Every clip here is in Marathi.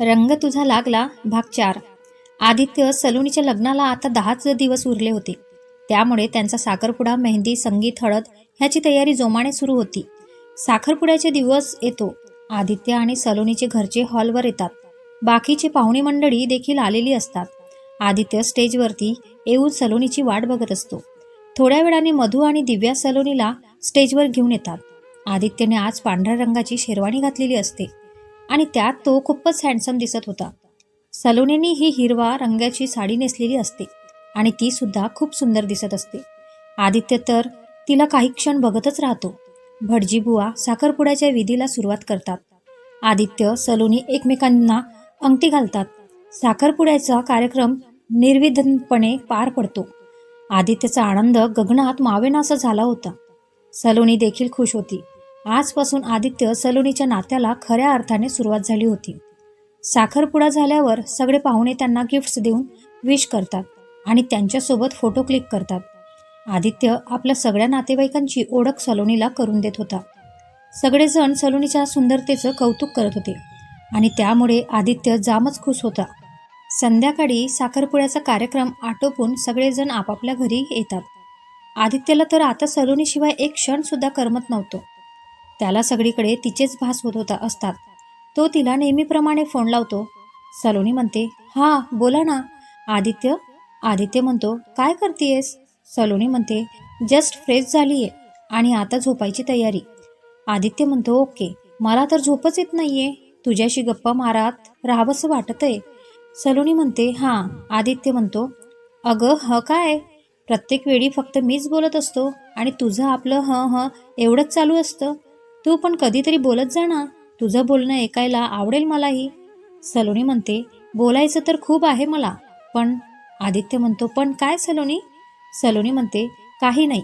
रंग तुझा लागला भाग चार. आदित्य सलोनीच्या लग्नाला आता दहाच दिवस उरले होते. त्यामुळे त्यांचा साखरपुडा मेहंदी संगीत हळद ह्याची तयारी जोमाने सुरू होती. साखरपुड्याचे दिवस येतो. आदित्य आणि सलोनीचे घरचे हॉलवर येतात. बाकीचे पाहुणे मंडळी देखील आलेली असतात. आदित्य स्टेजवरती येऊन सलोनीची वाट बघत असतो. थोड्या वेळाने मधू आणि दिव्या सलोनीला स्टेजवर घेऊन येतात. आदित्यने आज पांढऱ्या रंगाची शेरवाणी घातलेली असते. आणि त्यात तो खूपच हँडसम दिसत होता. सलोनीने ही हिरवा रंगाची साडी नेसलेली असते आणि ती सुद्धा खूप सुंदर दिसत असते. आदित्य तर तिला काही क्षण बघतच राहतो. भटजीबुवा साखरपुड्याच्या विधीला सुरुवात करतात. आदित्य सलोनी एकमेकांना अंगठी घालतात. साखरपुड्याचा कार्यक्रम निर्विधनपणे पार पडतो. आदित्यचा आनंद गगनात मावेनासा झाला होता. सलोनी देखील खुश होती. आजपासून आदित्य सलोनीच्या नात्याला खऱ्या अर्थाने सुरुवात झाली होती. साखरपुडा झाल्यावर सगळे पाहुणे त्यांना गिफ्ट्स देऊन विश करतात आणि त्यांच्यासोबत फोटो क्लिक करतात. आदित्य आपल्या सगळ्या नातेवाईकांची ओळख सलोनीला करून देत होता. सगळेजण सलोनीच्या सुंदरतेचं कौतुक करत होते आणि त्यामुळे आदित्य जामच खुश होता. संध्याकाळी साखरपुड्याचा कार्यक्रम आटोपून सगळेजण आपापल्या घरी येतात. आदित्यला तर आता सलोनीशिवाय एक क्षणसुद्धा करमत नव्हतं. त्याला सगळीकडे तिचेच भास होत होता असतात. तो तिला नेहमीप्रमाणे फोन लावतो. सलोनी म्हणते हा बोला ना. आदित्य आदित्य म्हणतो काय करतेयस? सलोनी म्हणते जस्ट फ्रेश झालीये आणि आता झोपायची तयारी. आदित्य म्हणतो ओके मला तर झोपच येत नाहीये. तुझ्याशी गप्पा मारत राहावंसं वाटतंय. सलोनी म्हणते हां. आदित्य म्हणतो अगं ह काय? प्रत्येक वेळी फक्त मीच बोलत असतो आणि तुझं आपलं ह ह एवढंच चालू असतं. तू पण कधीतरी बोलत जा ना. तुझं बोलणं ऐकायला आवडेल मलाही. सलोनी म्हणते बोलायचं तर खूप आहे मला पण आदित्य म्हणतो पण काय सलोनी? सलोनी म्हणते काही नाही.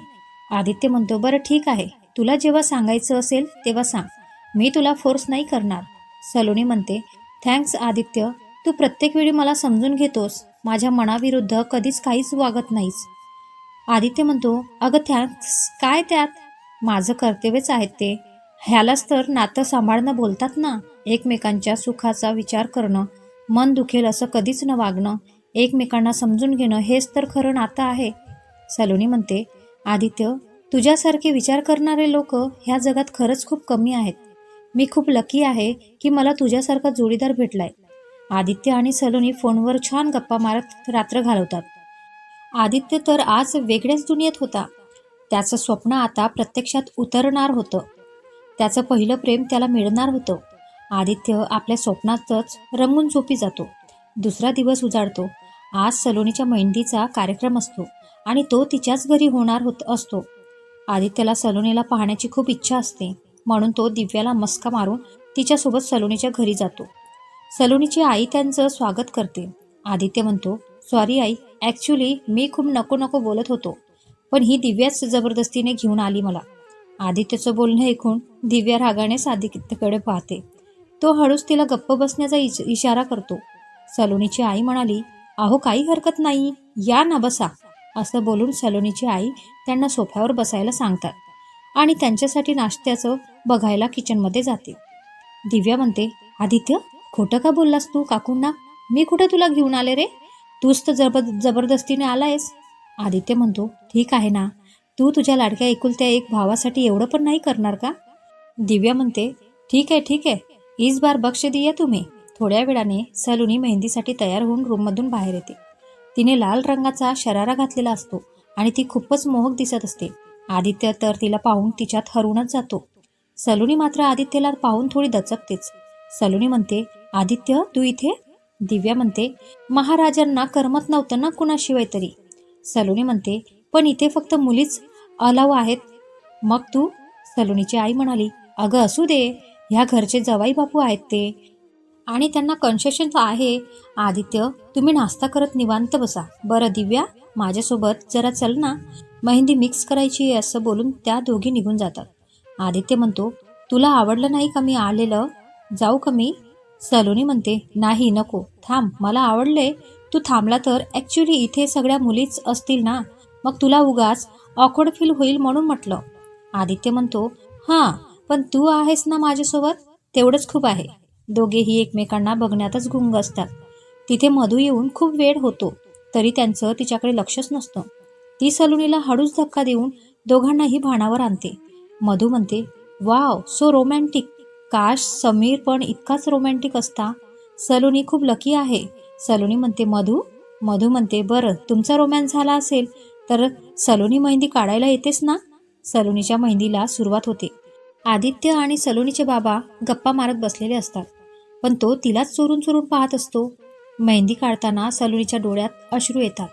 आदित्य म्हणतो बरं ठीक आहे तुला जेव्हा सांगायचं असेल तेव्हा सांग मी तुला फोर्स नाही करणार. सलोनी म्हणते थँक्स आदित्य तू प्रत्येक वेळी मला समजून घेतोस माझ्या मनाविरुद्ध कधीच काहीच वागत नाहीस. आदित्य म्हणतो अगं थँक्स काय त्यात? माझं कर्तव्यच आहेत ते ह्यालाच तर नातं सांभाळणं बोलतात ना? एकमेकांच्या सुखाचा विचार करणं मन दुखेल असं कधीच न वागणं एकमेकांना समजून घेणं हेच तर खरं नातं आहे. सलोनी म्हणते आदित्य तुझ्यासारखे विचार करणारे लोक ह्या जगात खरंच खूप कमी आहेत. मी खूप लकी आहे की मला तुझ्यासारखा जोडीदार भेटलाय. आदित्य आणि सलोनी फोनवर छान गप्पा मारत रात्र घालवतात. आदित्य तर आज वेगळ्याच दुनियेत होता. त्याचं स्वप्न आता प्रत्यक्षात उतरणार होतं. त्याचं पहिलं प्रेम त्याला मिळणार होतं. आदित्य आपल्या स्वप्नातच रंगून झोपी जातो. दुसरा दिवस उजाडतो. आज सलोनीच्या मेहंदीचा कार्यक्रम असतो आणि तो तिच्याच घरी होणार होत असतो. आदित्यला सलोनीला पाहण्याची खूप इच्छा असते. म्हणून तो दिव्याला मस्का मारून तिच्यासोबत सलोनीच्या घरी जातो. सलोनीची आई त्यांचं स्वागत करते. आदित्य म्हणतो सॉरी आई ॲक्च्युली मी खूप नको नको बोलत होतो. पण ही दिव्याच जबरदस्तीने घेऊन आली मला. आदित्यचं बोलणं ऐकून दिव्या रागानेच आदित्यकडे पाहते. तो हळूच तिला गप्प बसण्याचा इश इशारा करतो. सलोनीची आई म्हणाली अहो काही हरकत नाही. या ना बसा. असं बोलून सलोनीची आई त्यांना सोफ्यावर बसायला सांगतात आणि त्यांच्यासाठी नाश्त्याचं बघायला किचनमध्ये जाते. दिव्या म्हणते आदित्य खोटं का बोललास तू काकूंना? मी कुठं तुला घेऊन आले रे? तूच तर जबर जबरदस्तीने आलायस. आदित्य म्हणतो ठीक आहे ना. तू तुझ्या लाडक्या एकुलत्या एक भावासाठी एवढं पण नाही करणार का? दिव्या म्हणते ठीक आहे ठीक आहे. इस बार बक्ष दिया तुम्ही. थोड्या वेळाने सलुनी मेहंदीसाठी तयार होऊन रूममधून बाहेर येते. तिने लाल रंगाचा शरारा घातलेला असतो आणि ती खूपच मोहक दिसत असते. आदित्य तर तिला पाहून तिच्यात हरूनच जातो. सलुनी मात्र आदित्यला पाहून थोडी दचकतेच. सलुनी म्हणते आदित्य तू इथे? दिव्या म्हणते महाराजांना करमत नव्हतं ना कुणाशिवाय तरी. सलोनी म्हणते पण इथे फक्त मुलीच अलाव आहेत. मग तू? सलोनीची आई म्हणाली अगं असू दे. ह्या घरचे जवाई बापू आहेत ते. आणि त्यांना कन्सेशन आहे. आदित्य तुम्ही नाश्ता करत निवांत बसा. बरं दिव्या माझ्यासोबत जरा चल ना. मेहंदी मिक्स करायची आहे असं बोलून त्या दोघी निघून जातात. आदित्य म्हणतो तुला आवडलं नाही का मी आलेलं? जाऊ का मी? सलोनी म्हणते नाही नको. थांब मला आवडले तू थांबला तर ॲक्च्युली इथे सगळ्या मुलीच असतील ना. मग तुला उगाच ऑकवर्ड फील होईल म्हणून म्हटलं. आदित्य म्हणतो हां पण तू आहेस ना माझ्यासोबत? तेवढंच खूप आहे. दोघेही एकमेकांना बघण्यातच गुंग असतात. तिथे मधू येऊन खूप वेळ होतो तरी त्यांचं तिच्याकडे लक्षच नसतं. ती सलुनीला हळूच धक्का देऊन दोघांनाही भाणावर आणते. मधू म्हणते वाव सो रोमॅन्टिक काश समीर पण इतकाच रोमॅन्टिक असता. सलोनी खूप लकी आहे. सलोनी म्हणते मधू? मधू म्हणते बरं तुमचा रोमॅन्स झाला असेल. तर सलोनी मेहंदी काढायला येतेस ना? सलोनीच्या मेहंदीला सुरुवात होते. आदित्य आणि सलोनीचे बाबा गप्पा मारत बसलेले असतात पण तो तिलाच चोरून चोरून पाहत असतो. मेहंदी काढताना सलोनीच्या डोळ्यात अश्रू येतात.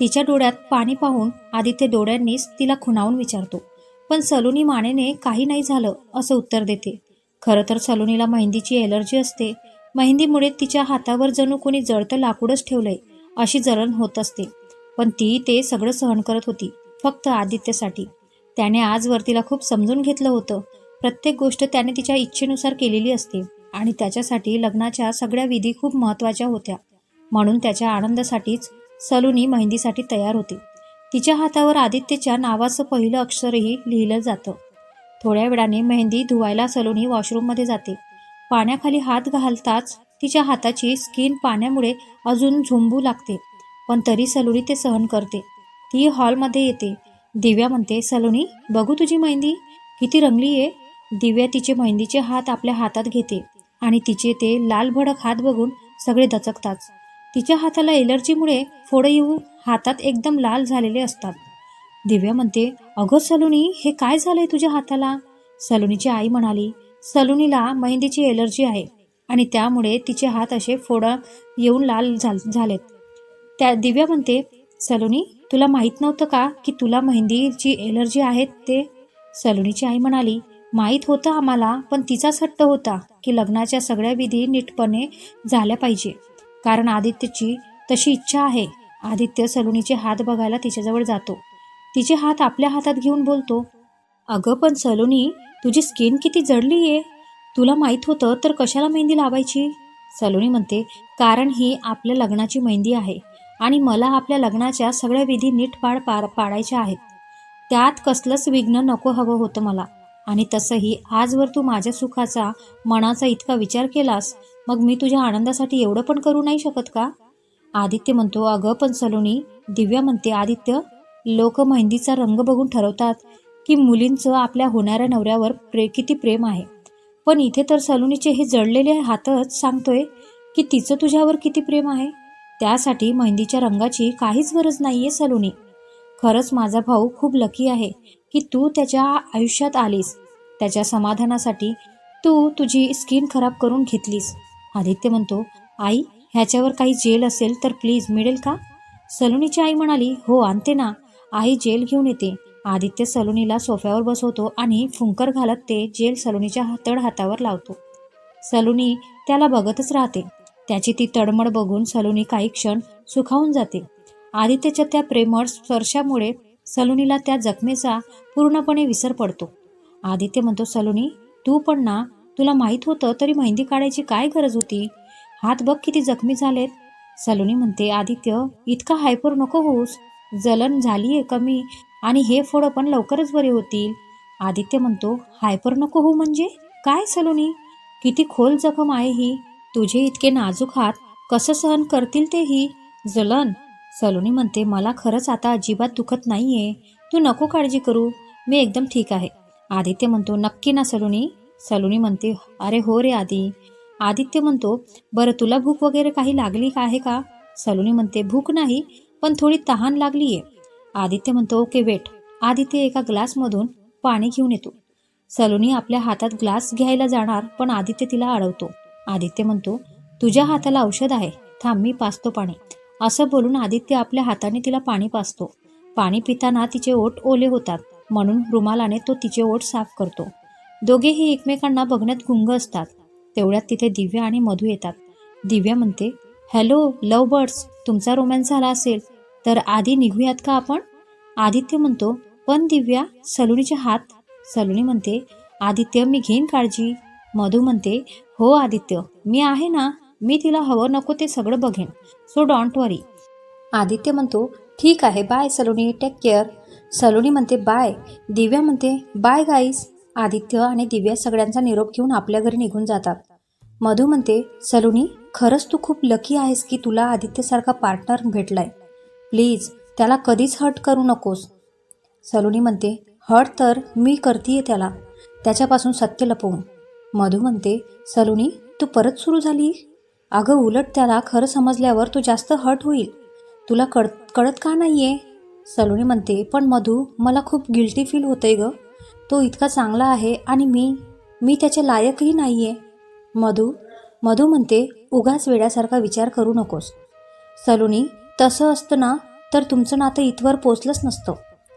तिच्या डोळ्यात पाणी पाहून आदित्य डोळ्यांनीच तिला खुणावून विचारतो पण सलोनी मानेने काही नाही झालं असं उत्तर देते. खरं तर सलोनीला मेहंदीची एलर्जी असते. मेहंदीमुळे तिच्या हातावर जणू कोणी जळतं लाकूडच ठेवलंय अशी जळण होत असते. पण ती ते सगळं सहन करत होती फक्त आदित्यसाठी. त्याने आजवर तिला खूप समजून घेतलं होतं. प्रत्येक गोष्ट त्याने तिच्या इच्छेनुसार केलेली असते आणि त्याच्यासाठी लग्नाच्या सगळ्या विधी खूप महत्त्वाच्या होत्या. म्हणून त्याच्या आनंदासाठीच सलोनी मेहंदीसाठी तयार होते. तिच्या हातावर आदित्यच्या नावाचं पहिलं अक्षरही लिहिलं जातं. थोड्या वेळाने मेहंदी धुवायला सलोनी वॉशरूममध्ये जाते. पाण्याखाली हात घालताच तिच्या हाताची स्किन पाण्यामुळे अजून झोंबू लागते. पण तरी सलोनी ते सहन करते. ती हॉलमध्ये येते. दिव्या म्हणते सलोनी बघू तुझी मेहंदी? किती रंगली आहे. दिव्या तिचे मेहंदीचे हात आपल्या हातात घेते आणि तिचे ते लाल भडक हात बघून सगळे दचकतात. तिच्या हाताला एलर्जीमुळे फोडं येऊन हातात एकदम लाल झालेले असतात. दिव्या म्हणते अगं सलोनी हे काय झालंय तुझ्या हाताला? सलोनीची आई म्हणाली सलोनीला मेहंदीची एलर्जी आहे आणि त्यामुळे तिचे हात असे फोडं येऊन लाल झाल झालेत. त्या दिव्या म्हणते सलोनी तुला माहीत नव्हतं का की तुला मेहंदीची एलर्जी आहे ते? सलोनीची आई म्हणाली माहीत होतं आम्हाला पण तिचाच हट्ट होता की लग्नाच्या सगळ्या विधी नीटपणे झाल्या पाहिजे. कारण आदित्यची तशी इच्छा आहे. आदित्य सलोनीचे हात बघायला तिच्याजवळ जातो. तिचे हात आपल्या हातात घेऊन बोलतो अगं पण सलोनी तुझी स्किन किती जडली आहे. तुला माहीत होतं तर कशाला मेहंदी लावायची? सलोनी म्हणते कारण ही आपल्या लग्नाची मेहंदी आहे. आणि मला आपल्या लग्नाच्या सगळ्या विधी नीट पाड पार पाडायच्या आहेत. त्यात कसलंच विघ्न नको हवं होतं मला. आणि तसंही आजवर तू माझ्या सुखाचा मनाचा इतका विचार केलास मग मी तुझ्या आनंदासाठी एवढं पण करू नाही शकत का? आदित्य म्हणतो अगं पण सलोनी दिव्या म्हणते आदित्य लोक मेहंदीचा रंग बघून ठरवतात की मुलींचं आपल्या होणाऱ्या नवऱ्यावर प्रे किती प्रेम आहे. पण इथे तर सलोनीचे हे जळलेले हातच सांगतोय की तिचं तुझ्यावर किती प्रेम आहे. त्यासाठी मेहंदीच्या रंगाची काहीच गरज नाही आहे सलोनी. खरंच माझा भाऊ खूप लकी आहे की तू त्याच्या आयुष्यात आलीस. त्याच्या समाधानासाठी तू तुझी स्किन खराब करून घेतलीस. आदित्य म्हणतो आई ह्याच्यावर काही जेल असेल तर प्लीज मिळेल का? सलोनीची आई म्हणाली हो आणते ना. आई जेल घेऊन येते. आदित्य सलोनीला सोफ्यावर बसवतो आणि फुंकर घालत ते जेल सलोनीच्या तड हातावर लावतो. सलोनी त्याला बघतच राहते. त्याची ती तडमड बघून सलोनी काही क्षण सुखावून जाते. आदित्यच्या त्या प्रेमळ स्पर्शामुळे सलोनीला त्या जखमेचा पूर्णपणे विसर पडतो. आदित्य म्हणतो सलोनी तू पण ना तुला माहीत होतं तरी मेहंदी काढायची काय गरज होती? हात बघ किती जखमी झालेत. सलोनी म्हणते आदित्य इतका हायपर नको होऊस. जलन झाली आहे कमी आणि हे फोडं पण लवकरच बरे होतील. आदित्य म्हणतो हायपर नको हो म्हणजे? काय सलोनी? किती खोल जखम आहे ही. तुझे इतके नाजूक हात कसं सहन करतील तेही? जलन सलोनी म्हणते मला खरंच आता अजिबात दुखत नाहीये. तू नको काळजी करू. मी एकदम ठीक आहे. आदित्य म्हणतो नक्की ना सलोनी. सलोनी म्हणते अरे हो रे आदी. आदित्य म्हणतो बरं तुला भूक वगैरे काही लागली का आहे का? सलोनी म्हणते भूक नाही पण थोडी तहान लागली आहे आदित्य म्हणतो ओके वेट. आदित्य एका ग्लासमधून पाणी घेऊन येतो. सलोनी आपल्या हातात ग्लास घ्यायला जाणार पण आदित्य तिला अडवतो. आदित्य म्हणतो तुझ्या हाताला औषध आहे थांब मी पाचतो पाणी. असं बोलून आदित्य आपल्या हाताने तिला पाणी पाजतो पाणी पिताना तिचे ओठ ओले होतात म्हणून रुमालाने तो तिचे ओठ साफ करतो. दोघेही एकमेकांना बघण्यात गुंग असतात. तेवढ्यात तिथे दिव्या आणि मधू येतात. दिव्या म्हणते हॅलो लव बर्ड्स तुमचा रोमॅन्स झाला असेल तर आधी निघूयात का आपण? आदित्य म्हणतो पण दिव्या सलुणीचे हात. सलुणी म्हणते आदित्य मी घेईन काळजी. मधू म्हणते हो आदित्य मी आहे ना मी तिला हवं नको ते सगळं बघेन. सो डॉन्ट वरी आदित्य म्हणतो ठीक आहे bye Saloni take care Saloni म्हणते बाय दिव्या म्हणते बाय गाईस आदित्य आणि दिव्या सगळ्यांचा निरोप घेऊन आपल्या घरी निघून जातात. मधू म्हणते सलोनी खरंच तू खूप लकी आहेस की तुला आदित्यसारखा पार्टनर भेटलाय. प्लीज त्याला कधीच हर्ट करू नकोस. सलोनी म्हणते हर्ट तर मी करतीये त्याला. त्याच्यापासून सत्य लपवून. मधू म्हणते सलोनी तू परत सुरू झाली अगं उलट त्याला खरं समजल्यावर तू जास्त हट होईल. तुला कळ कळत का नाही आहे सलोनी म्हणते पण मधू मला खूप गिल्टी फील होतंय ग. तो इतका चांगला आहे आणि मी मी त्याच्या लायकही नाही आहे मधू मधू म्हणते उगाच वेड्यासारखा विचार करू नकोस. सलोनी तसं असतं ना तर तुमचं नातं इथवर पोचलंच नसतं.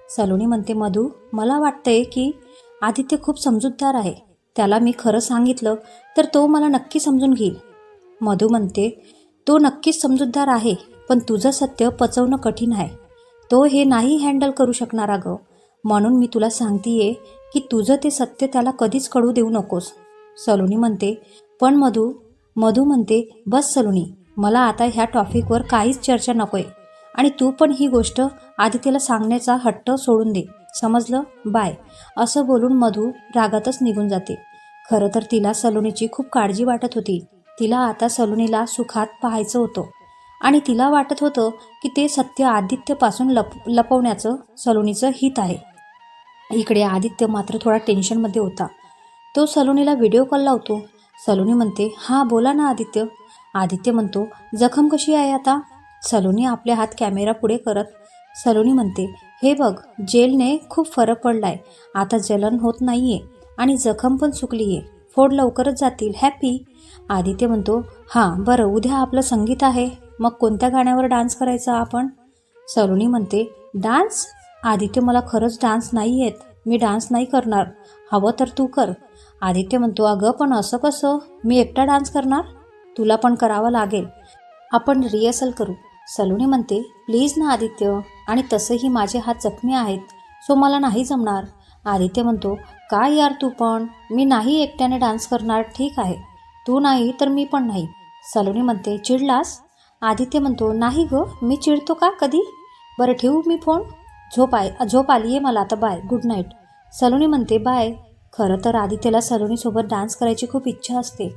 सलोनी म्हणते मधू मला वाटतंय की आदित्य खूप समजूतदार आहे. त्याला मी खरं सांगितलं तर तो मला नक्की समजून घेईल. मधू म्हणते तो नक्कीच समजूतदार आहे पण तुझं सत्य पचवणं कठीण आहे. तो हे नाही हँडल करू शकणार अगं. म्हणून मी तुला सांगतीये की तुझं ते सत्य त्याला कधीच कळू देऊ नकोस. सलोनी म्हणते पण मधू मधू म्हणते बस सलोनी मला आता ह्या टॉपिकवर काहीच चर्चा नकोय. आणि तू पण ही गोष्ट आदित्यला सांगण्याचा हट्ट सोडून दे. समजलं? बाय. असं बोलून मधू रागातच निघून जाते. खरं तर तिला सलोनीची खूप काळजी वाटत होती. तिला आता सलोनीला सुखात पाहायचं होतं. आणि तिला वाटत होतं की ते सत्य आदित्यपासून लप लपवण्याचं सलोनीचं हित आहे. इकडे आदित्य मात्र थोडा टेन्शनमध्ये होता. तो सलोनीला व्हिडिओ कॉल लावतो. सलोनी म्हणते हां बोला ना आदित्य. आदित्य म्हणतो जखम कशी आहे आता? सलोनी आपले हात कॅमेरा पुढे करत सलोनी म्हणते हे बघ जेलने खूप फरक पडलाय. आता जलन होत नाहीये आणि जखम पण सुकलीये आहे फोड लवकरच जातील. हॅपी आदित्य म्हणतो हां बरं उद्या आपलं संगीत आहे. मग कोणत्या गाण्यावर डान्स करायचा आपण? सलोनी म्हणते डान्स? आदित्य मला खरंच डान्स नाही येत मी डान्स नाही करणार. हवं तर तू कर. आदित्य म्हणतो अगं पण असं कसं? मी एकटा डान्स करणार? तुला पण करावं लागेल. आपण रिहर्सल करू. सलोनी म्हणते प्लीज ना आदित्य. आणि तसंही माझे हात जखमी आहेत सो मला नाही जमणार. आदित्य म्हणतो काय यार तू पण? मी नाही एकट्याने डान्स करणार ठीक आहे. तू नाही तर मी पण नाही. सलोनी म्हणते चिडलास? आदित्य म्हणतो नाही ग मी चिडतो का कधी? बरं ठेवू मी फोन? झोप आहे झोप आली आहे मला आता बाय गुड नाईट. सलोनी म्हणते बाय. खरं तर आदित्यला सलोनीसोबत डान्स करायची खूप इच्छा असते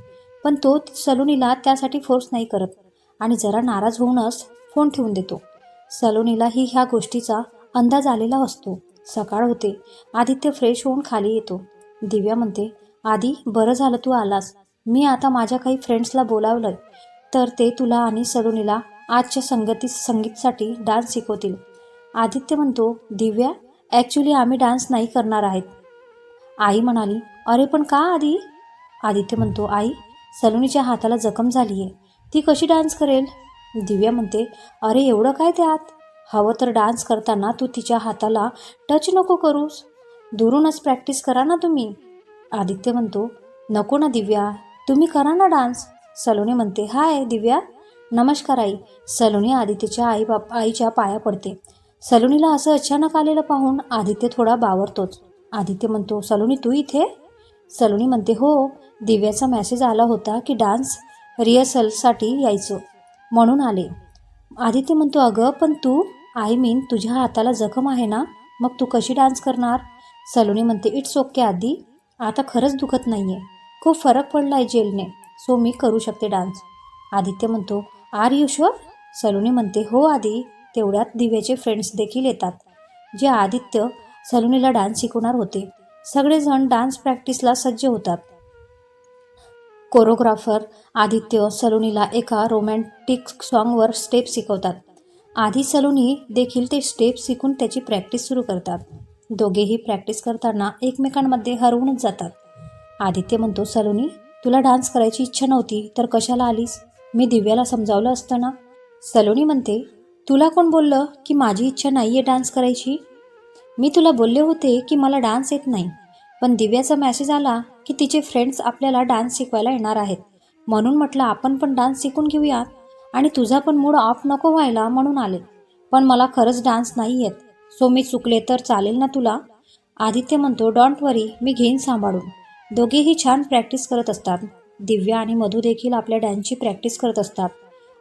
पण तो सलोनीला त्यासाठी फोर्स नाही करत. आणि जरा नाराज होऊनच फोन ठेवून देतो. सलोनीलाही ह्या गोष्टीचा अंदाज आलेला असतो. सकाळ होते. आदित्य फ्रेश होऊन खाली येतो. दिव्या म्हणते आधी बरं झालं तू आलास. मी आता माझ्या काही फ्रेंड्सला बोलावलं तर ते तुला आणि सलोनीला आजच्या संगती संगीतसाठी डान्स शिकवतील. आदित्य म्हणतो दिव्या ॲक्च्युली आम्ही डान्स नाही करणार आहेत. आई म्हणाली अरे पण का आधी आदित्य म्हणतो आई सलोनीच्या हाताला जखम झाली आहे ती कशी डान्स करेल? दिव्या म्हणते अरे एवढं काय त्यात? हवं तर डान्स करताना तू तिच्या हाताला टच नको करूस. दुरूनच प्रॅक्टिस करा ना तुम्ही. आदित्य म्हणतो नको ना दिव्या तुम्ही करा ना डान्स. सलोनी म्हणते हाय दिव्या. नमस्कार आई. सलोनी आदित्यच्या आई बाप आईच्या पाया पडते. सलोनीला असं अचानक आलेलं पाहून आदित्य थोडा बावरतोच. आदित्य म्हणतो सलोनी तू इथे? सलोनी म्हणते हो दिव्याचा मेसेज आला होता की डान्स रिहर्सलसाठी यायचं. म्हणून आले. आदित्य म्हणतो अगं पण तू आय मीन तुझ्या हाताला जखम आहे ना? मग तू कशी डान्स करणार? सलोनी म्हणते इट्स ओके आधी आता खरंच दुखत नाही आहे खूप फरक पडला आहे जेलने. सो मी करू शकते डान्स. आदित्य म्हणतो आर यू शुअर? सलोनी म्हणते हो आधी तेवढ्यात दिव्याचे फ्रेंड्स देखील येतात. जे आदित्य सलोनीला डान्स शिकवणार होते. सगळेजण डान्स प्रॅक्टिसला सज्ज होतात. कोरिओग्राफर आदित्य सलोनीला एका रोमॅन्टिक सॉन्गवर स्टेप शिकवतात. आधी सलोनी देखील ते स्टेप शिकून त्याची प्रॅक्टिस सुरू करतात. दोघेही प्रॅक्टिस करताना एकमेकांमध्ये हरवूनच जातात. आदित्य म्हणतो सलोनी तुला डान्स करायची इच्छा नव्हती तर कशाला आलीस? मी दिव्याला समजावलं असतं ना? सलोनी म्हणते तुला कोण बोललं की माझी इच्छा नाही आहे डान्स करायची? मी तुला बोलले होते की मला डान्स येत नाही पण दिव्याचा मॅसेज आला की तिचे फ्रेंड्स आपल्याला डान्स शिकवायला येणार आहेत. म्हणून म्हटलं आपण पण डान्स शिकून घेऊयात. आणि तुझा पण मूड ऑफ नको व्हायला म्हणून आले. पण मला खरंच डान्स नाही येत. सो मी चुकले तर चालेल ना तुला? आदित्य म्हणतो डॉन्ट वरी मी घेईन सांभाळून. दोघेही छान प्रॅक्टिस करत असतात. दिव्या आणि मधू देखील आपल्या डॅन्सची प्रॅक्टिस करत असतात.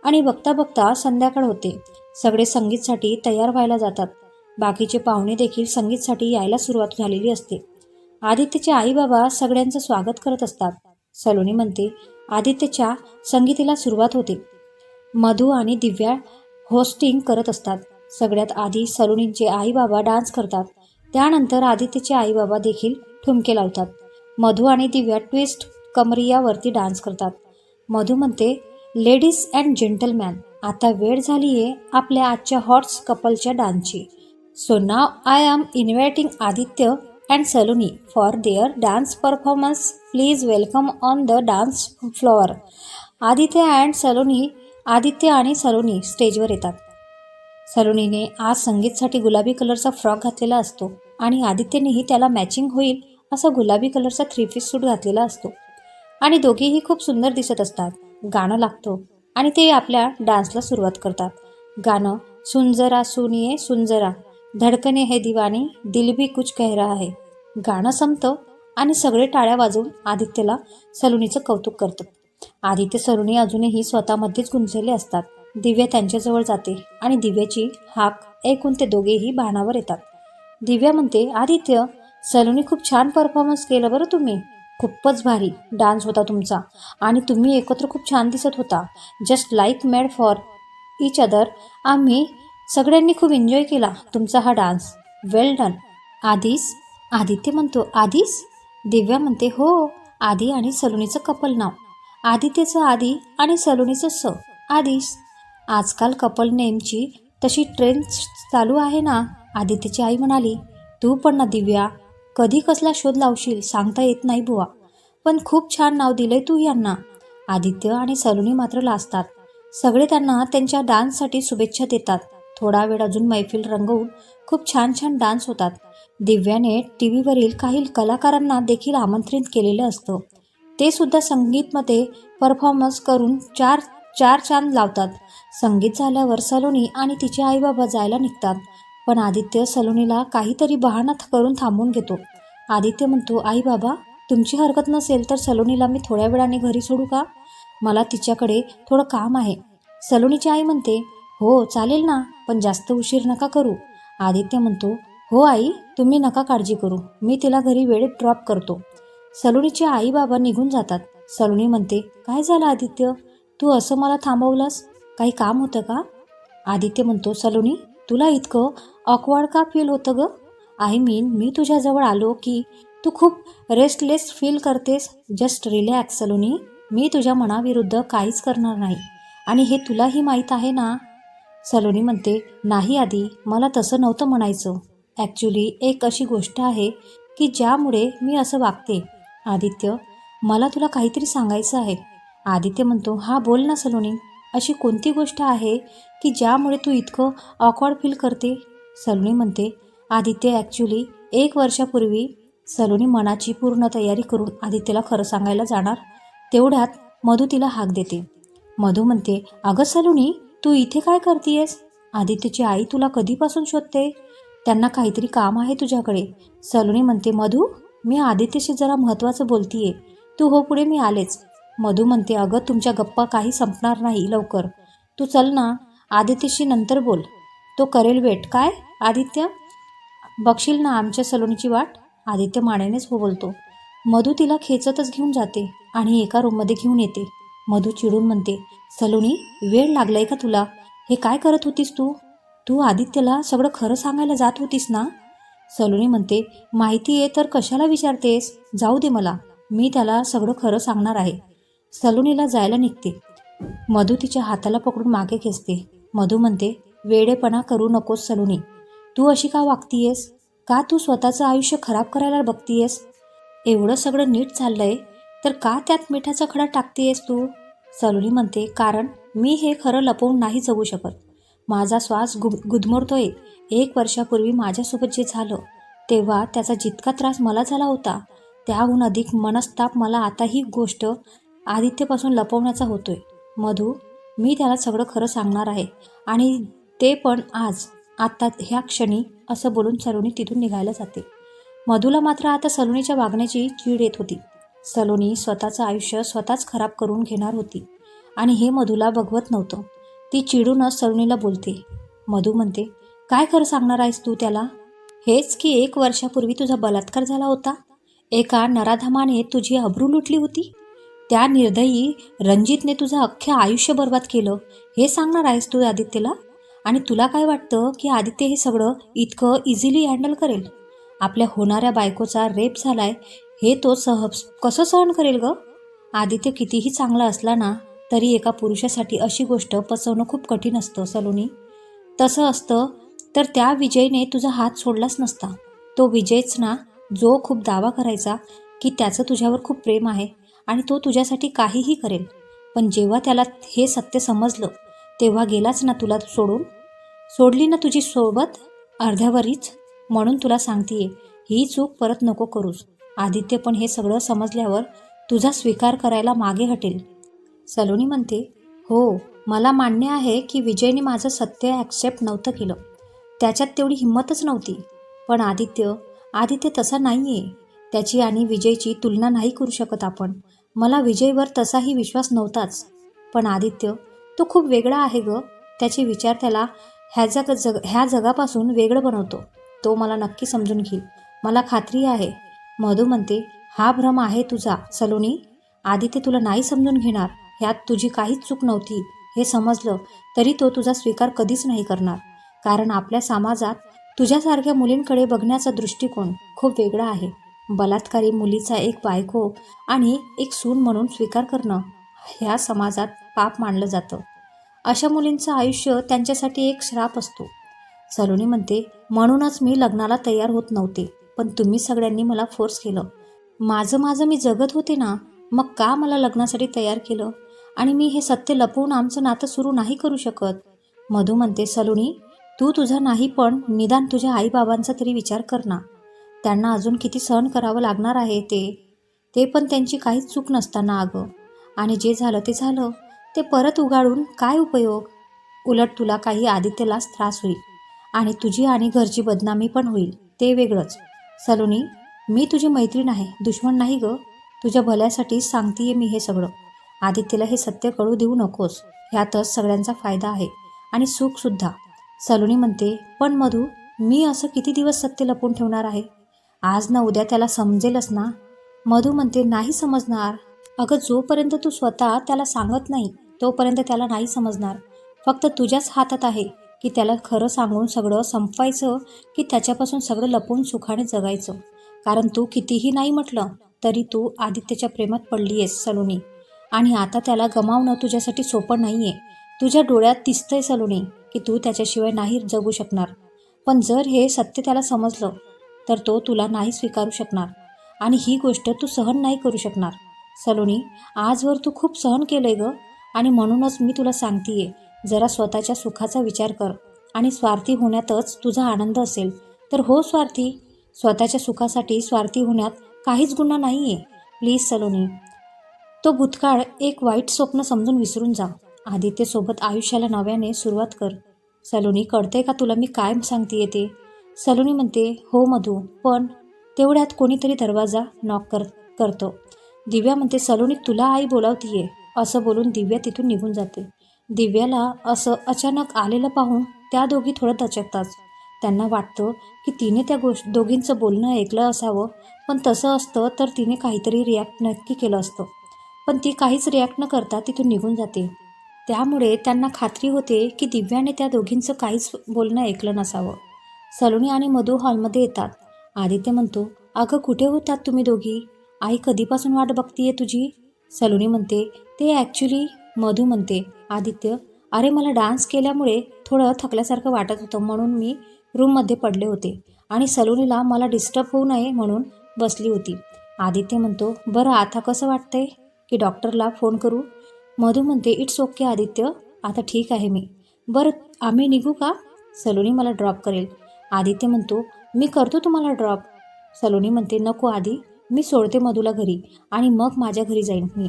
आणि बघता बघता संध्याकाळ होते. सगळे संगीतसाठी तयार व्हायला जातात. बाकीचे पाहुणे देखील संगीतसाठी यायला सुरुवात झालेली असते. आदित्यचे आई बाबा सगळ्यांचं स्वागत करत असतात. सलोनी म्हणते आदित्यच्या संगीतीला सुरुवात होते. मधू आणि दिव्या होस्टिंग करत असतात. सगळ्यात आधी सलोनींचे आई बाबा डान्स करतात. त्यानंतर आदित्यचे आई बाबा देखील ठुमके लावतात. मधू आणि दिव्या ट्विस्ट कमरियावरती डान्स करतात. मधू म्हणते लेडीज अँड जेंटलमॅन आता वेळ झाली आहे आपल्या आजच्या हॉट्स कपलच्या डान्सची so now I am inviting Aditya and Saloni for their dance performance please welcome on the dance floor Aditya and Saloni Aditya आणि सलोनी स्टेजवर येतात. सलोनीने आज संगीतसाठी गुलाबी कलरचा फ्रॉक घातलेला असतो आणि आदित्यनेही त्याला मॅचिंग होईल असा गुलाबी कलरचा थ्री पीस सूट घातलेला असतो. आणि दोघेही खूप सुंदर दिसत असतात. गाणं लागतो आणि ते आपल्या डान्सला सुरुवात करतात. गाणं सुंजरा सुनिये सुंजरा. धडकने हे दिवानी दिल भी कुछ कह रहा है. गाणं संपतं आणि सगळे टाळ्या वाजवून आदित्यला सलुनीचं कौतुक करतात आदित्य सलुनी अजूनही स्वतःमध्येच गुंतलेले असतात. दिव्या त्यांच्याजवळ जाते आणि दिव्याची हाक ऐकून ते दोघेही भानावर येतात. दिव्या म्हणते आदित्य सलोनी खूप छान परफॉर्मन्स केलं बरं तुम्ही. खूपच भारी डान्स होता तुमचा. आणि तुम्ही एकत्र खूप छान दिसत होता. Just like made for each other आम्ही सगळ्यांनी खूप एन्जॉय केला तुमचा हा डान्स वेल डन आधीच आदित्य म्हणतो आधीच? दिव्या म्हणते हो आधी आणि सलोनीचं कपल नाव. आदित्यचं आधी आणि सलोनीचं स. आधीच. आजकाल कपल नेमची तशी ट्रेन चालू आहे ना? आदित्यची आई म्हणाली तू पण ना दिव्या कधी कसला शोध लावशील सांगता येत नाही बुवा. पण खूप छान नाव दिलंय तू यांना. आदित्य आणि सलोनी मात्र लाजतात. सगळे त्यांना त्यांच्या डान्ससाठी शुभेच्छा देतात. थोडा वेळ अजून मैफिल रंगवून खूप छान छान डान्स होतात. दिव्याने टी व्हीवरील काही कलाकारांना देखील आमंत्रित केलेलं असतं. ते सुद्धा संगीतमध्ये परफॉर्मन्स करून चार चार चांद लावतात. संगीत झाल्यावर सलोनी आणि तिचे आईबाबा जायला निघतात. पण आदित्य सलोनीला काहीतरी बहाणा करून थांबून घेतो. आदित्य म्हणतो आई बाबा तुमची हरकत नसेल तर सलोनीला मी थोड्या वेळाने घरी सोडू का? मला तिच्याकडे थोडं काम आहे. सलोनीची आई म्हणते हो चालेल ना पण जास्त उशीर नका करू. आदित्य म्हणतो हो आई तुम्ही नका काळजी करू मी तिला घरी वेळेत ड्रॉप करतो. सलोनीचे आई बाबा निघून जातात. सलोनी म्हणते काय झालं आदित्य? तू असं मला थांबवलंस? काही काम होतं का? आदित्य म्हणतो सलोनी तुला इतकं ऑकवर्ड का फील होतं ग? आय मीन मी तुझ्याजवळ आलो की तू खूप रेस्टलेस फील करतेस. Just relax Saloni. मी तुझ्या मनाविरुद्ध काहीच करणार नाही. आणि हे तुलाही माहीत आहे ना सलोनी म्हणते नाही आधी मला तसं नव्हतं म्हणायचं. ॲक्च्युली एक अशी गोष्ट आहे की ज्यामुळे मी असं वागते. आदित्य मला तुला काहीतरी सांगायचं आहे. आदित्य म्हणतो हा बोल ना सलोनी. अशी कोणती गोष्ट आहे की ज्यामुळे तू इतकं ऑकवर्ड फील करते? सलोनी म्हणते आदित्य ॲक्च्युली एक वर्षापूर्वी सलोनी मनाची पूर्ण तयारी करून आदित्यला खरं सांगायला जाणार. तेवढ्यात मधू तिला हाक देते. मधू म्हणते अगं सलोनी तू इथे काय करतीयस? आदित्यची आई तुला कधीपासून शोधते? त्यांना काहीतरी काम आहे तुझ्याकडे. सलोनी म्हणते मधू मी आदित्यशी जरा महत्त्वाचं बोलतीये. तू हो पुढे मी आलेच. मधू म्हणते अगं तुमच्या गप्पा काही संपणार नाही लवकर. तू चल ना आदित्यशी नंतर बोल. तो करेल वेट. काय आदित्य? बघशील ना आमच्या सलोनीची वाट? आदित्य मानेनेच हो बोलतो. मधू तिला खेचतच घेऊन जाते आणि एका रूममध्ये घेऊन येते. मधू चिडून म्हणते सलोनी वेळ लागलाय का तुला? हे काय करत होतीस तू? तू आदित्यला सगळं खरं सांगायला जात होतीस ना? सलोनी म्हणते माहिती आहे तर कशाला विचारतेस? जाऊ दे मला. मी त्याला सगळं खरं सांगणार आहे. सलोनीला जायला निघते. मधू तिच्या हाताला पकडून मागे खेचते. मधू म्हणते वेडेपणा करू नकोस सलोनी. तू अशी का वागतीयेस? का तू स्वतःचं आयुष्य खराब करायला बघतीयेस? एवढं सगळं नीट चाललंय तर का त्यात मिठाचा खडा टाकतेयस तू? सलोनी म्हणते कारण मी हे खरं लपवून नाही जगू शकत. माझा श्वास गु गुदमरतोय. एक वर्षापूर्वी माझ्यासोबत जे झालं तेव्हा त्याचा जितका त्रास मला झाला होता त्याहून अधिक मनस्ताप मला आता ही गोष्ट आदित्यपासून लपवण्याचा होतोय. मधू मी त्याला सगळं खरं सांगणार आहे आणि ते पण आज आत्ता ह्या क्षणी असं बोलून सलोनी तिथून निघायला जाते. मधूला मात्र आता सलोनीच्या वागण्याची चीड येत होती. सलोनी स्वतःचं आयुष्य स्वतःच खराब करून घेणार होती. आणि हे मधूला बघवत नव्हतं. ती चिडूनच सलोनीला बोलते मधू म्हणते काय खरं सांगणार आहेस तू त्याला? हेच की एक वर्षापूर्वी तुझा बलात्कार झाला होता? एका नराधमाने तुझी अब्रू लुटली होती? त्या निर्दयी रणजितने तुझं अख्खे आयुष्य बर्बाद केलं. हे सांगणार आहेस तू आदित्यला? आणि तुला काय वाटतं की आदित्य हे सगळं इतकं इझिली हँडल करेल? आपल्या होणाऱ्या बायकोचा रेप झालाय हे तो सह कसं सहन करेल ग? आदित्य कितीही चांगला असला ना तरी एका पुरुषासाठी अशी गोष्ट पचवणं खूप कठीण असतं सलोनी. तसं असतं तर त्या विजयने तुझा हात सोडलाच नसता. तो विजयच ना जो खूप दावा करायचा की त्याचं तुझ्यावर खूप प्रेम आहे आणि तो तुझ्यासाठी काहीही करेल. पण जेव्हा त्याला हे सत्य समजलं तेव्हा गेलाच ना तुला सोडून? सोडली ना तुझी सोबत? अर्ध्यावरीच? म्हणून तुला सांगतेय ही चूक परत नको करूस. आदित्य पण हे सगळं समजल्यावर तुझा स्वीकार करायला मागे हटेल. सलोनी म्हणते हो मला मान्य आहे की विजयने माझं सत्य ॲक्सेप्ट नव्हतं केलं. त्याच्यात तेवढी हिंमतच नव्हती. पण आदित्य आदित्य तसा नाही आहे त्याची आणि विजयची तुलना नाही करू शकत आपण. मला विजयवर तसाही विश्वास नव्हताच. पण आदित्य तो खूप वेगळा आहे ग. त्याचे विचार त्याला ह्या जग जग ह्या जगापासून वेगळं बनवतो. तो मला नक्की समजून घेईल. मला खात्री आहे. मधू म्हणते हा भ्रम आहे तुझा सलोनी. आधी ते तुला नाही समजून घेणार. ह्यात तुझी काहीच चूक नव्हती. हे समजलं तरी तो तुझा स्वीकार कधीच नाही करणार. कारण आपल्या समाजात तुझ्यासारख्या मुलींकडे बघण्याचा दृष्टिकोन खूप वेगळा आहे. बलात्कारी मुलीचा एक बायको आणि एक सून म्हणून स्वीकार करणं ह्या समाजात पाप मानलं जातं. अशा मुलींचं आयुष्य त्यांच्यासाठी एक श्राप असतो. सलोनी म्हणते म्हणूनच मी लग्नाला तयार होत नव्हते. पण तुम्ही सगळ्यांनी मला फोर्स केलं. माझं माझं मी जगत होते ना मग का मला लग्नासाठी तयार केलं? आणि मी हे सत्य लपवून आमचं नातं सुरू नाही करू शकत. मधू म्हणते सलोनी तू तुझा नाही पण निदान तुझ्या आईबाबांचा तरी विचार कर ना. त्यांना अजून किती सहन करावं लागणार आहे ते. ते पण त्यांची काहीच चूक नसताना अगं. आणि जे झालं ते झालं. ते परत उगाळून काय उपयोग? उलट तुला काही आदित्यलाच त्रास होईल. आणि तुझी आणि घरची बदनामी पण होईल. ते वेगळंच. सलोनी मी तुझी मैत्रीण आहे दुश्मन नाही ग. तुझ्या भल्यासाठीच सांगतीये मी हे सगळं. आदित्यला हे सत्य कळू देऊ नकोस. ह्यातच सगळ्यांचा फायदा आहे आणि सुखसुद्धा सलोनी म्हणते पण मधू मी असं किती दिवस सत्य लपून ठेवणार आहे? आज ना उद्या त्याला समजेलच ना? मधू म्हणते नाही समजणार. अगं जोपर्यंत तू स्वतः त्याला सांगत नाही तोपर्यंत त्याला नाही समजणार. फक्त तुझ्याच हातात आहे. की त्याला खरं सांगून सगळं संपवायचं की त्याच्यापासून सगळं लपवून सुखाने जगायचं. कारण तू कितीही नाही म्हटलं तरी तू आदित्यच्या प्रेमात पडली आहेस सलोनी. आणि आता त्याला गमावणं तुझ्यासाठी सोपं नाही आहे तुझ्या डोळ्यात दिसतंय सलोनी की तू त्याच्याशिवाय नाही जगू शकणार. पण जर हे सत्य त्याला समजलं तर तो तुला नाही स्वीकारू शकणार. आणि ही गोष्ट तू सहन नाही करू शकणार. सलोनी आजवर तू खूप सहन केलं आहे गं. आणि म्हणूनच मी तुला सांगतेय जरा स्वतःच्या सुखाचा विचार कर. आणि स्वार्थी होण्यातच तुझा आनंद असेल. तर हो स्वार्थी स्वतःच्या सुखासाठी स्वार्थी होण्यात काहीच गुन्हा नाही आहे प्लीज सलोनी तो भूतकाळ एक वाईट स्वप्न समजून विसरून जा. आदित्यसोबत आयुष्याला नव्याने सुरुवात कर. सलोनी कळते का तुला मी काय सांगते ते? सलोनी म्हणते हो मधू पण तेवढ्यात कोणीतरी दरवाजा नॉक कर करतो. दिव्या म्हणते सलोनी तुला आई बोलावतीये. असं बोलून दिव्या तिथून निघून जाते. दिव्याला असं अचानक आलेलं पाहून त्या दोघी थोडं दचकतात त्यांना वाटतं की तिने त्या गोष्ट दोघींचं बोलणं ऐकलं असावं पण तसं असतं तर तिने काहीतरी रिॲक्ट नक्की केलं असतं. पण ती काहीच रिॲक्ट न करता तिथून निघून जाते. त्यामुळे त्यांना खात्री होते की दिव्याने त्या दोघींचं काहीच बोलणं ऐकलं नसावं. सलोनी आणि मधू हॉलमध्ये येतात. आदित्य म्हणतो अगं कुठे होतात तुम्ही दोघी? आई कधीपासून वाट बघतीये तुझी? सलोनी म्हणते ते ॲक्च्युली मधू म्हणते आदित्य अरे मला डान्स केल्यामुळे थोडं थकल्यासारखं वाटत होतं म्हणून मी रूममध्ये पडले होते आणि सलोनीला मला डिस्टर्ब होऊ नये म्हणून बसली होती. आदित्य म्हणतो बरं आता कसं वाटतंय की डॉक्टरला फोन करू? मधू म्हणते इट्स ओके आदित्य आता ठीक आहे मी. बरं आम्ही निघू का? सलोनी मला ड्रॉप करेल. आदित्य म्हणतो मी करतो तुम्हाला ड्रॉप. सलोनी म्हणते नको आधी मी सोडते मधूला घरी आणि मग माझ्या घरी जाईन मी.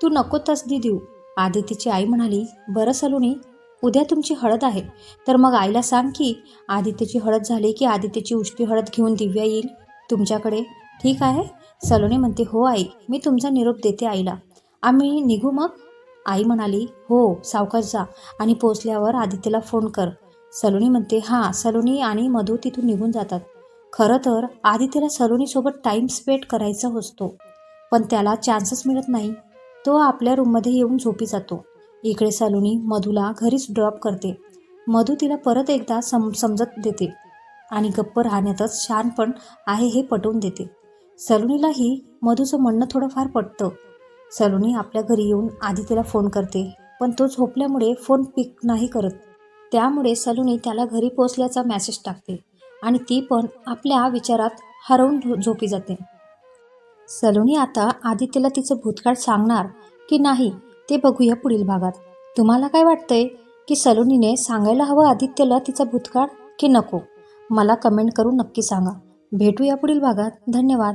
तू नको तसदी देऊ. आदितीची आई म्हणाली बरं सलोनी उद्या तुमची हळद आहे. तर मग आईला सांग की आदित्यची हळद झाली की आदित्यची उष्टी हळद घेऊन दिव्या येईल. तुमच्याकडे ठीक आहे? सलोनी म्हणते हो आई मी तुमचा निरोप देते आईला. आम्ही निघू मग? आई म्हणाली हो सावकाश जा आणि पोचल्यावर आदित्यला फोन कर. सलोनी म्हणते हां सलोनी आणि मधू तिथून निघून जातात. खरं तर आदित्यला सलोनीसोबत टाईम स्पेंड करायचा असतो. पण त्याला चान्सच मिळत नाही. तो आपल्या रूममध्ये येऊन झोपी जातो. इकडे सलोनी मधूला घरीच ड्रॉप करते. मधू तिला परत एकदा सम समजत देते आणि गप्प राहण्यातच शानपण आहे हे पटवून देते. सलोनीलाही मधूचं म्हणणं थोडंफार पटतं. सलोनी आपल्या घरी येऊन आधी तिला फोन करते पण तो झोपल्यामुळे फोन पिक नाही करत. त्यामुळे सलोनी त्याला घरी पोचल्याचा मेसेज टाकते आणि ती पण आपल्या विचारात हरवून झो- झोपी जाते. सलोनी आता आदित्यला तिचं भूतकाळ सांगणार की नाही ते बघूया पुढील भागात. तुम्हाला काय वाटतंय की सलोनीने सांगायला हवं आदित्यला तिचा भूतकाळ की नको? मला कमेंट करून नक्की सांगा. भेटूया पुढील भागात. धन्यवाद.